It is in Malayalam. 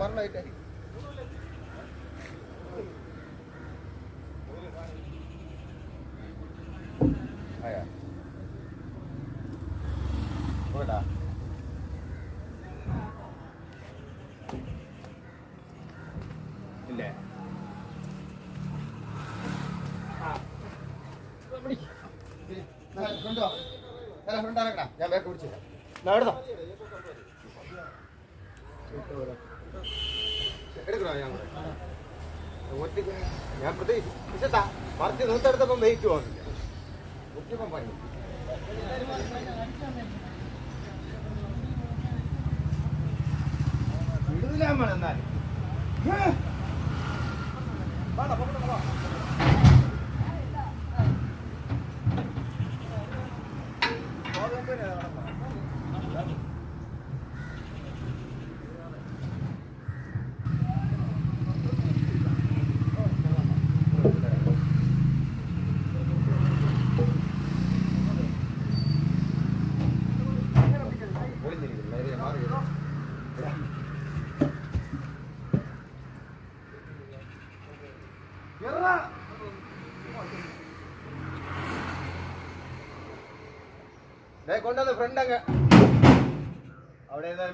മരണമായിട്ടേ ആയാ പോടാ ഇല്ലേ? ഫ്രണ്ടോ ഞാൻ ബാക്ക് പിടിച്ചു എടുത്തോ. എടുക്കണോ ഞാൻ ഒറ്റയ്ക്ക് ഞാൻ നൂറ്റെടുത്തപ്പം വെയിറ്റ് പോകുന്നില്ല മുഖ്യപ്പം പണി. വിടുന്നില്ല നമ്മൾ Get it up! டே கொண்டு வந்து ஃப்ரெண்ட் அங்கே. அப்படியே தான்